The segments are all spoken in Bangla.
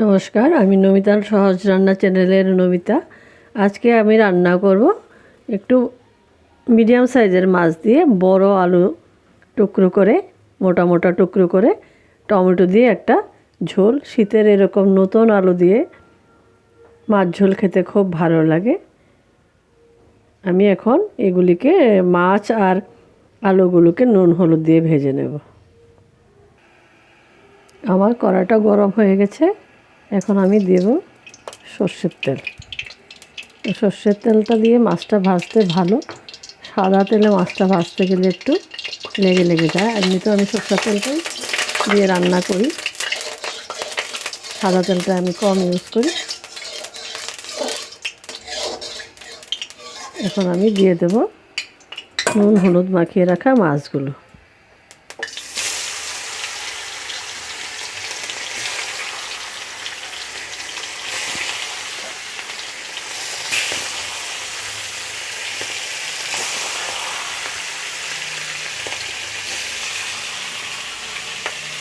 নমস্কার, আমি নমিতার সহজ রান্না চ্যানেলের নমিতা। আজকে আমি রান্না করব একটু মিডিয়াম সাইজের মাছ দিয়ে বড় আলু টুকরো করে, মোটা মোটা টুকরো করে, টমেটো দিয়ে একটা ঝোল। শীতের এরকম নতুন আলু দিয়ে মাছ ঝোল খেতে খুব ভালো লাগে। আমি এখন এগুলিকে মাছ আর আলুগুলোকে নুন, হলুদ দিয়ে ভেজে নেব। আমার কড়াটা গরম হয়ে গেছে। এখন আমি দেব সর্ষের তেল। সর্ষের তেলটা দিয়ে মাছটা ভাজতে ভালো। সাদা তেলে মাছটা ভাজতে গেলে একটু লেগে লেগে যায়। এমনি তো আমি সর্ষের তেলটাই দিয়ে রান্না করি। সাদা তেলটা আমি কম ইউজ করি। এখন আমি দিয়ে দেব নুন, হলুদ মাখিয়ে রাখা মাছগুলো।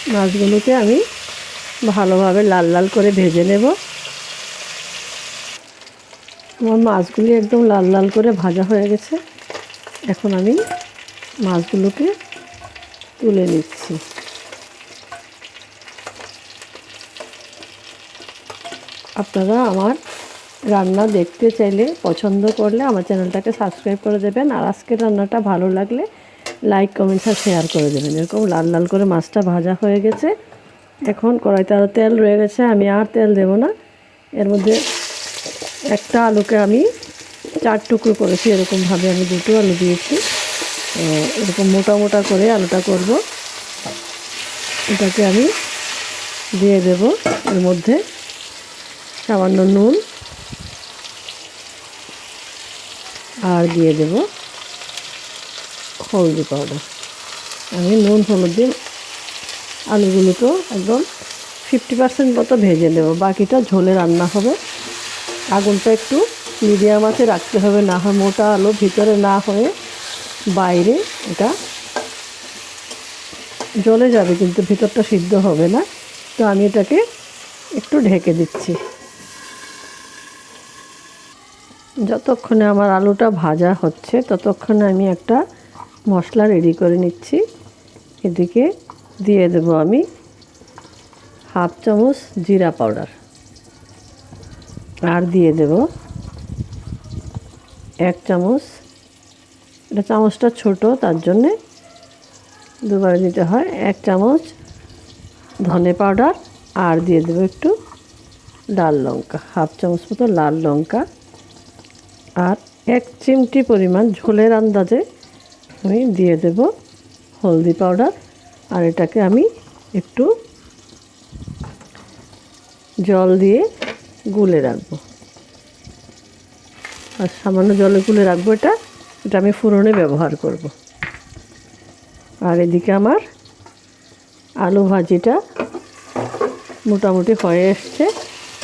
মাছগুলোকে আমি ভালোভাবে লাল লাল করে ভেজে নেব। আমার মাছগুলি একদম লাল লাল করে ভাজা হয়ে গেছে। এখন আমি মাছগুলোকে তুলে নিচ্ছি। আপনারা আমার রান্না দেখতে চাইলে পছন্দ করলে আমার চ্যানেলটাকে সাবস্ক্রাইব করে দেবেন। আর আজকের রান্নাটা ভালো লাগলে লাইক কমেন্টস আর শেয়ার করে দেবেন। এরকম লাল লাল করে মাছটা ভাজা হয়ে গেছে। এখন কড়াইতে আরও তেল রয়ে গেছে। আমি আর তেল দেব না। এর মধ্যে একটা আলুকে আমি চার টুকরো করেছি। এরকমভাবে আমি দুটো আলু দিয়েছি। এরকম মোটা মোটা করে আলুটা করব। এটাকে আমি দিয়ে দেব। এর মধ্যে সামান্য নুন। আর দিয়ে দেব হলদি পাউডার আমি নুন, হলুদ দিয়ে আলুগুলোকেও একদম ফিফটি পার্সেন্ট মতো ভেজে নেব। বাকিটা ঝোলে রান্না হবে। আগুনটা একটু মিডিয়াম আছে রাখতে হবে, না হয় মোটা আলু ভিতরে না হয়ে বাইরে এটা জ্বলে যাবে, কিন্তু ভিতরটা সিদ্ধ হবে না। তো আমি এটাকে একটু ঢেকে দিচ্ছি। যতক্ষণে আমার আলুটা ভাজা হচ্ছে, ততক্ষণে আমি একটা মশলা রেডি করে নিচ্ছি। এদিকে দিয়ে দেব আমি হাফ চামচ জিরা পাউডার। আর দিয়ে দেব এক চামচ, এটা চামচটা ছোট, তার জন্যে দুবার দিতে হয়, এক চামচ ধনে পাউডার আর দিয়ে দেবো একটু লাল লঙ্কা, হাফ চামচ মতো লাল লঙ্কা। আর এক চিমটি পরিমাণ ঝোলের আন্দাজে আমি দিয়ে দেব হলদি পাউডার। আর এটাকে আমি একটু জল দিয়ে গুলে রাখব। আর সামান্য জলে গুলে রাখব এটা। এটা আমি ফুরনে ব্যবহার করব। আর এদিকে আমার আলু ভাজিটা মোটামুটি হয়ে এসছে।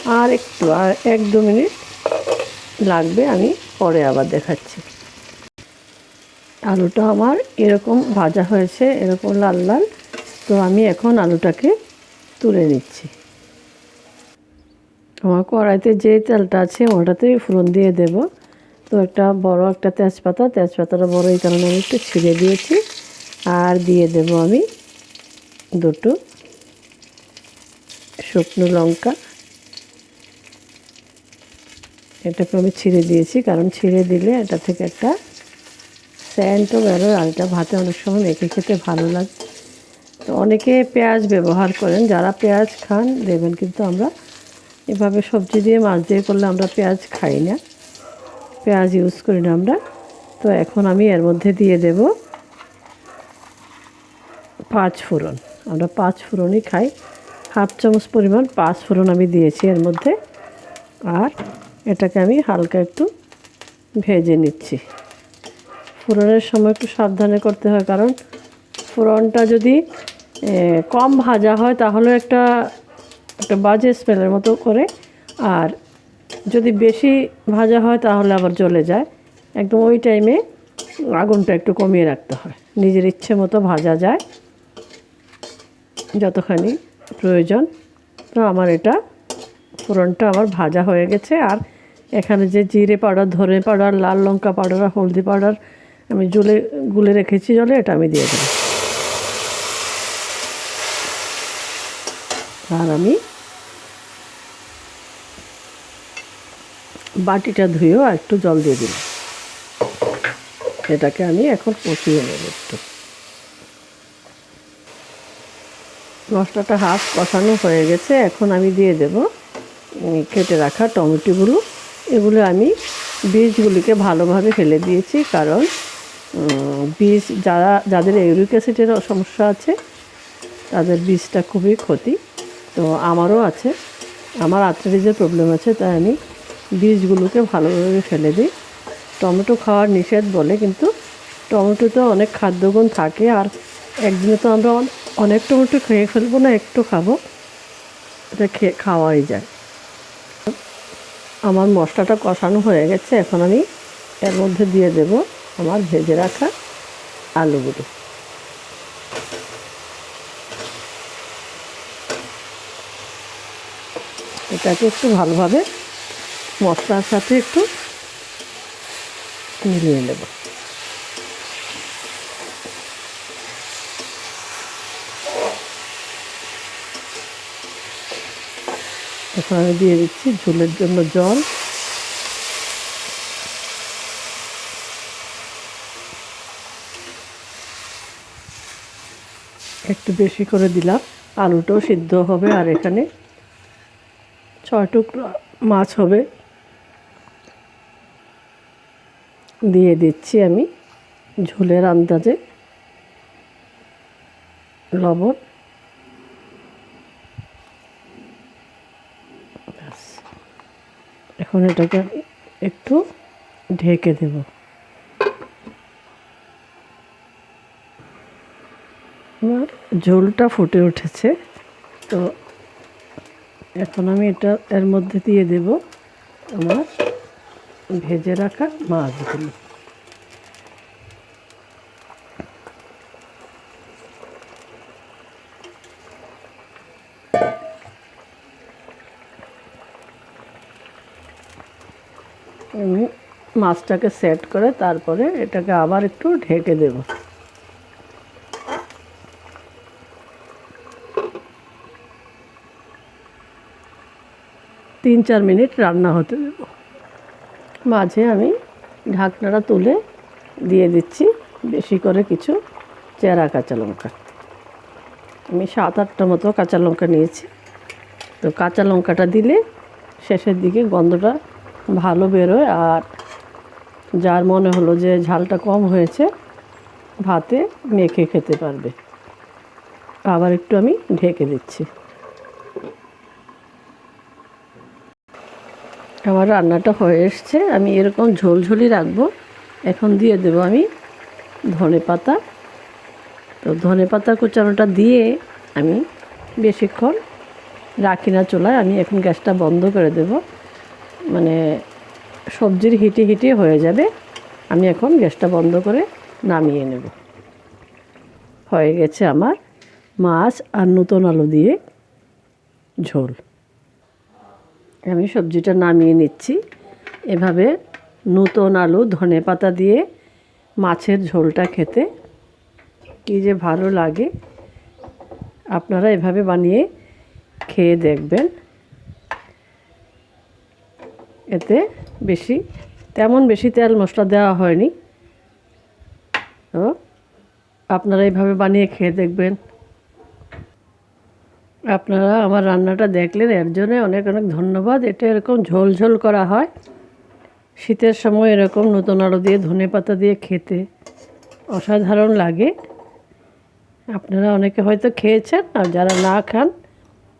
আর একটু, আর এক দু মিনিট লাগবে, আমি পরে আবার দেখাচ্ছি। আলুটা আমার এরকম ভাজা হয়েছে, এরকম লাল লাল। তো আমি এখন আলুটাকে তুলে নিচ্ছি। আমার কড়াইতে যে তেলটা আছে ওটাতেই ফোড়ন দিয়ে দেব। তো একটা বড় একটা তেজপাতা, তেজপাতাটা বড় এই কারণে আমি একটু ছিঁড়ে দিয়েছি। আর দিয়ে দেব আমি দুটো শুকনো লঙ্কা। এটাকে আমি ছিঁড়ে দিয়েছি, কারণ ছিঁড়ে দিলে এটা থেকে একটা স্যান্টও বেরোয় আর এটা ভাতে অনেক সময় মেখে খেতে ভালো লাগে। তো অনেকে পেঁয়াজ ব্যবহার করেন, যারা পেঁয়াজ খান দেবেন কিন্তু আমরা এভাবে সবজি দিয়ে মাছ দিয়ে করলে আমরা পেঁয়াজ খাই না। পেঁয়াজ ইউজ করি না আমরা। তো এখন আমি এর মধ্যে দিয়ে দেব পাঁচ ফোড়ন। আমরা পাঁচ ফোড়নই খাই। হাফ চামচ পরিমাণ পাঁচ ফোড়ন আমি দিয়েছি এর মধ্যে। আর এটাকে আমি হালকা একটু ভেজে নিচ্ছি। ফোড়নের সময় একটু সাবধানে করতে হয়, কারণ ফোড়নটা যদি কম ভাজা হয় তাহলে একটা একটা বাজে স্মেলের মতো করে। আর যদি বেশি ভাজা হয় তাহলে আবার জ্বলে যায়। একদম ওই টাইমে আগুনটা একটু কমিয়ে রাখতে হয়। নিজের ইচ্ছে মতো ভাজা যায়। যতখানি প্রয়োজন। তো আমার এটা, ফোড়নটা আমার ভাজা হয়ে গেছে। আর এখানে যে জিরে পাউডার, ধনে পাউডার, লাল লঙ্কা পাউডার, হলদি পাউডার আমি জলে, গুলে রেখেছি জলে, এটা আমি দিয়ে দেবো। আর আমি বাটিটা ধুয়েও একটু জল দিয়ে দিলাম। এটাকে আমি এখন কষিয়ে নেব একটু। মশলাটা হাফ কষানো হয়ে গেছে, এখন আমি দিয়ে দেব কেটে রাখা টমেটোগুলো। এগুলো আমি বীজগুলিকে ভালোভাবে ফেলে দিয়েছি, কারণ বীজ যারা, যাদের ইউরিক অ্যাসিডের সমস্যা আছে, তাদের বীজটা খুবই ক্ষতি। তো আমারও আছে। আমার আর্থ্রাইটিসের প্রবলেম আছে, তাই আমি বীজগুলোকে ভালোভাবে ফেলে দিই। টমেটো খাওয়ার নিষেধ বলে, কিন্তু টমেটোতে অনেক খাদ্যগুণ থাকে, আর একদিনে তো আমরা অনেক টমেটো খেয়ে ফেলব না, একটু খাব। এটা খেয়ে খাওয়াই যায়। আমার মশলাটা কষানো হয়ে গেছে, এখন আমি এর মধ্যে দিয়ে দেব। আমার ভেজে রাখা আলুগুলো। এটাকে একটু ভালোভাবে মশলার সাথে একটু মিলিয়ে নেব। এখন আমি দিয়ে দিচ্ছি ঝোলের জন্য জল। একটু বেশি করে দিলাম। আলুটাও সিদ্ধ হবে আর এখানে ছয় টুকরো মাছ হবে। দিয়ে দিচ্ছি আমি ঝোলের আন্দাজে লবণ। এখন এটাকে আমি একটু ঢেকে দেব। আমার ঝোলটা ফুটে উঠেছে। তো এখন আমি এটা এর মধ্যে দিয়ে দেব আমার ভেজে রাখা মাছগুলো। আমি মাছটাকে সেট করে তারপরে এটাকে আবার একটু ঢেকে দেব। তিন চার মিনিট রান্না হতে দেব। মাঝে আমি ঢাকনাটা তুলে দিয়ে দিচ্ছি বেশি করে কিছু চেরা কাঁচা লঙ্কা। আমি সাত আটটা মতো কাঁচা লঙ্কা নিয়েছি। তো কাঁচা লঙ্কাটা দিলে শেষের দিকে গন্ধটা ভালো বেরোয় আর যার মনে হলো যে ঝালটা কম হয়েছে, ভাতে মেখে খেতে পারবে। আবার একটু আমি ঢেকে দিচ্ছি। আমার রান্নাটা হয়ে এসছে। আমি এরকম ঝোলঝোলি রাখব। এখন দিয়ে দেবো আমি ধনে পাতা। তো ধনে পাতা কুচানোটা দিয়ে আমি বেশিক্ষণ রাখি না চুলায়। আমি এখন গ্যাসটা বন্ধ করে দেব। মানে সবজির হিটে হিটে হয়ে যাবে। আমি এখন গ্যাসটা বন্ধ করে নামিয়ে নেব। হয়ে গেছে আমার মাছ আর নতুন আলু দিয়ে ঝোল। আমি সবজিটা নামিয়ে নিচ্ছি। এভাবে নতুন আলু, ধনে পাতা দিয়ে মাছের ঝোলটা খেতে কী যে ভালো লাগে। আপনারা এভাবে বানিয়ে খেয়ে দেখবেন। এতে বেশি, তেমন বেশি তেল মশলা দেওয়া হয়নি। তো আপনারা এইভাবে বানিয়ে খেয়ে দেখবেন। আপনারা আমার রান্নাটা দেখলেন, এর জন্য অনেক অনেক ধন্যবাদ। এটা এরকম ঝোল ঝোল করা হয়। শীতের সময় এরকম নতুন আলু দিয়ে ধনে পাতা দিয়ে খেতে অসাধারণ লাগে। আপনারা অনেকে হয়তো খেয়েছেন, আর যারা না খান,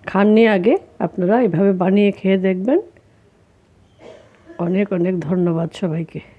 খাননি আগে, আপনারা এভাবে বানিয়ে খেয়ে দেখবেন। অনেক অনেক ধন্যবাদ সবাইকে।